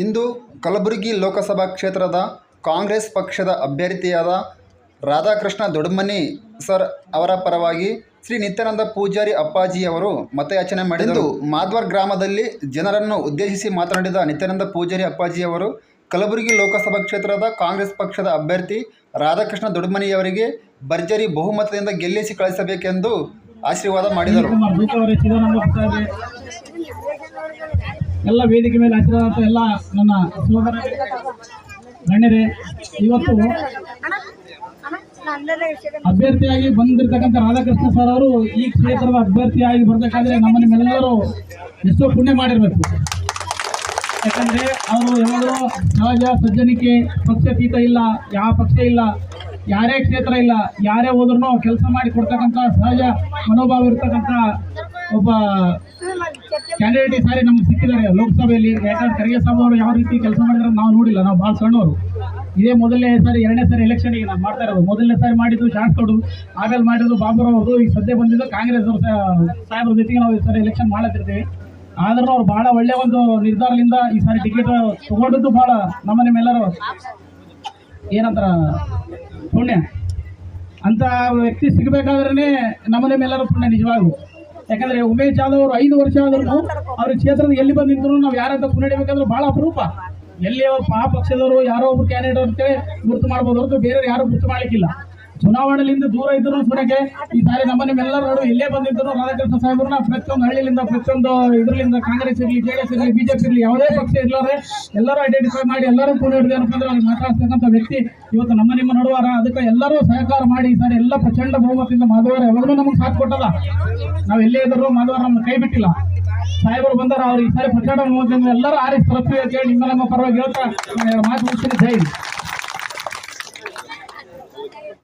ಇಂದು ಕಲಬುರಗಿ ಲೋಕಸಭಾ ಕ್ಷೇತ್ರದ ಕಾಂಗ್ರೆಸ್ ಪಕ್ಷದ ಅಭ್ಯರ್ಥಿಯಾದ ರಾಧಾಕೃಷ್ಣ ದೊಡ್ಮನಿ ಸರ್ ಅವರ ಪರವಾಗಿ ಶ್ರೀ ನಿತ್ಯಾನಂದ ಪೂಜಾರಿ ಅಪ್ಪಾಜಿಯವರು ಮತಯಾಚನೆ ಮಾಡಿದರು. ಮಾದ್ವರ್ ಗ್ರಾಮದಲ್ಲಿ ಜನರನ್ನು ಉದ್ದೇಶಿಸಿ ಮಾತನಾಡಿದ ನಿತ್ಯಾನಂದ ಪೂಜಾರಿ ಅಪ್ಪಾಜಿಯವರು ಕಲಬುರಗಿ ಲೋಕಸಭಾ ಕ್ಷೇತ್ರದ ಕಾಂಗ್ರೆಸ್ ಪಕ್ಷದ ಅಭ್ಯರ್ಥಿ ರಾಧಾಕೃಷ್ಣ ದೊಡ್ಮನಿಯವರಿಗೆ ಭರ್ಜರಿ ಬಹುಮತದಿಂದ ಗೆಲ್ಲಿಸಿ ಕಳಿಸಬೇಕೆಂದು ಆಶೀರ್ವಾದ ಮಾಡಿದರು. ಎಲ್ಲ ವೇದಿಕೆ ಮೇಲೆ ಹತ್ತಿರದ ಎಲ್ಲ ನನ್ನ ಸೋದರ ಗಣ್ಯರೇ, ಇವತ್ತು ಅಭ್ಯರ್ಥಿಯಾಗಿ ಬಂದಿರತಕ್ಕಂಥ ರಾಧಾಕೃಷ್ಣ ಸರ್ ಅವರು ಈ ಕ್ಷೇತ್ರದ ಅಭ್ಯರ್ಥಿಯಾಗಿ ಬರಬೇಕಾದ್ರೆ ನಮ್ಮ ನಿಮ್ಮೆಲ್ಲರೂ ಎಷ್ಟೋ ಪುಣ್ಯ ಮಾಡಿರಬೇಕು. ಯಾಕಂದ್ರೆ ಅವರು ಯಾವಾಗಲೂ ಸಹಜ ಸಜ್ಜನಿಕೆ, ಪಕ್ಷತೀತ ಇಲ್ಲ, ಯಾವ ಪಕ್ಷ ಇಲ್ಲ, ಯಾರೇ ಕ್ಷೇತ್ರ ಇಲ್ಲ, ಯಾರೇ ಹೋದ್ರು ಕೆಲಸ ಮಾಡಿ ಕೊಡ್ತಕ್ಕಂಥ ಸಹಜ ಮನೋಭಾವ ಇರ್ತಕ್ಕಂಥ ಒಬ್ಬ ಕ್ಯಾಂಡಿಡೇಟ್ ಈ ಸಾರಿ ನಮ್ಗೆ ಸಿಕ್ಕಿದ್ದಾರೆ. ಲೋಕಸಭೆಯಲ್ಲಿ ಯಾಕಂದ್ರೆ ಖರ್ಗೆ ಸಾಬ್ ಅವರು ಯಾವ ರೀತಿ ಕೆಲಸ ಮಾಡಿದ್ರೆ ನಾವು ನೋಡಿಲ್ಲ. ನಾವು ಭಾಳ ಸಣ್ಣವರು. ಇದೇ ಮೊದಲನೇ ಸಾರಿ, ಎರಡನೇ ಸಾರಿ ಎಲೆಕ್ಷನ್ಗೆ ನಾವು ಮಾಡ್ತಾ ಇರೋದು. ಮೊದಲನೇ ಸಾರಿ ಮಾಡಿದ್ದು ಶಾಸಕರು ಆಮೇಲೆ ಮಾಡಿದ್ದು ಬಾಬುರಾವ್ ಅವರು ಈಗ ಸದ್ಯ ಬಂದಿದ್ದು ಕಾಂಗ್ರೆಸ್ ಅವರು ಸಾಹೇಬ್ರ ಜೊತೆಗೆ ನಾವು ಈ ಸಾರಿ ಎಲೆಕ್ಷನ್ ಮಾಡತ್ತಿರ್ತೀವಿ ಆದ್ರೂ ಅವ್ರು ಬಹಳ ಒಳ್ಳೆ ಒಂದು ನಿರ್ಧಾರದಿಂದ ಈ ಸಾರಿ ಟಿಕೆಟ್ ತಗೊಂಡದ್ದು ಬಹಳ ನಮ್ಮ ನಿಮ್ಮೆಲ್ಲರೂ ಏನಂತಾರ, ಪುಣ್ಯ. ಅಂತ ವ್ಯಕ್ತಿ ಸಿಗಬೇಕಾದ್ರೇ ನಮ್ಮ ನಿಮ್ಮೆಲ್ಲರೂ ಪುಣ್ಯ ನಿಜವಾಗೂ ಯಾಕಂದ್ರೆ ಉಮೇಶ್ ಜಾಧವ್ ಅವರು ಐದು ವರ್ಷ ಆದ್ರೂ ಅವ್ರ ಕ್ಷೇತ್ರದ ಎಲ್ಲಿ ಬಂದು ನಿಂತರು ನಾವು ಯಾರಂತ ಮುನ್ನಡೆಯಬೇಕಂದ್ರೆ ಬಹಳ ಅಪರೂಪ. ಎಲ್ಲಿ ಆ ಪಕ್ಷದವರು ಯಾರೋ ಒಬ್ರು ಕ್ಯಾಂಡಿಡೇಟ್ ಅಂತೇಳಿ ಗುರುತು ಮಾಡ್ಬೋದು ಹೊರತು ಬೇರೆ ಯಾರು ಗುರುತು ಮಾಡ್ಲಿಕ್ಕಿಲ್ಲ. ಚುನಾವಣೆಯಿಂದ ದೂರ ಇದ್ರು ಸುನಕ್ಕೆ ಈ ಸಾರಿ ನಮ್ಮ ನಿಮ್ಮೆಲ್ಲರ ನಡುವೆ ಎಲ್ಲೇ ಬಂದಿದ್ರು ರಾಧಾಕೃಷ್ಣ ಸಾಹೇಬ್ರನ್ನ ಪ್ರತಿಯೊಂದು ಹಳ್ಳಿಯಿಂದ ಪ್ರತಿಯೊಂದು ಇದರಿಂದ ಕಾಂಗ್ರೆಸ್ ಇರಲಿ, ಜೆಡಿಎಸ್ ಇರಲಿ, ಬಿಜೆಪಿ ಇರಲಿ, ಯಾವುದೇ ಪಕ್ಷ ಇರ್ಲಾರೆ ಎಲ್ಲರೂ ಐಡೆಂಟಿಫೈ ಮಾಡಿ, ಎಲ್ಲರೂ ಕೂಡ ಏನಪ್ಪ ಅಂದ್ರೆ ಅವ್ರಿಗೆ ಮಾತಾಡ್ತಕ್ಕಂಥ ವ್ಯಕ್ತಿ ಇವತ್ತು ನಮ್ಮ ನಿಮ್ಮ ನಡುವಾರ ಅದಕ್ಕೆ ಎಲ್ಲರೂ ಸಹಕಾರ ಮಾಡಿ ಈ ಸಾರಿ ಎಲ್ಲ ಪ್ರಚಂಡ ಬಹುಮತದಿಂದ ಮಾಧವರ ಯಾವಾಗಲೂ ನಮಗೆ ಸಾಥ್ ಕೊಟ್ಟಲ್ಲ. ನಾವು ಎಲ್ಲೇ ಇದ್ದರೂ ಮಾಧವರ ನಮ್ಮ ಕೈ ಬಿಟ್ಟಿಲ್ಲ. ಸಾಹೇಬರು ಬಂದಾರ, ಅವ್ರು ಈ ಸಾರಿ ಪ್ರಚಂಡ ಬಹುಮತದಿಂದ ಎಲ್ಲರೂ ಆರಿಸಿ ತಲುಪಿ ಅಂತ ಹೇಳಿ ನಿಮ್ಮ ನಮ್ಮ ಪರವಾಗಿ ಹೇಳ್ತಾ ಮಾತು ಮುಚ್ಚಿ ಜೈ.